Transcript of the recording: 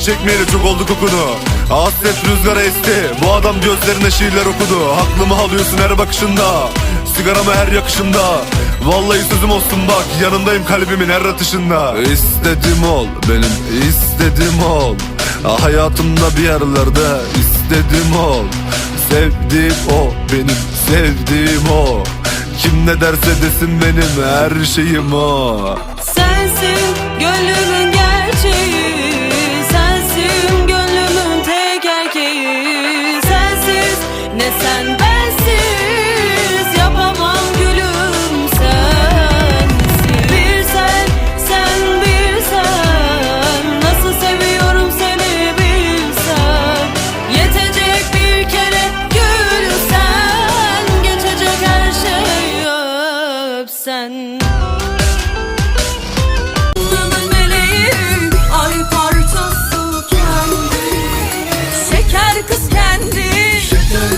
Çekmeyeli çok oldu kokunu Hasret rüzgara esti. Bu adam gözlerine şiirler okudu. Aklımı alıyorsun her bakışında. Sigaramı her yakışında Vallahi sözüm olsun bak Yanındayım kalbimin her atışında. İstedim ol benim istedim ol. Ah, Hayatımda bir yerlerde istedim ol. Sevdiğim o benim sevdiğim o. Kim ne derse desin benim her şeyim o. Gönlümün sensiz. Ne sen yapamam gülüm sensiz. Bir sen sen nasıl seviyorum seni bilsen yetecek bir kere gülsen geçecek her şey öpsen. 你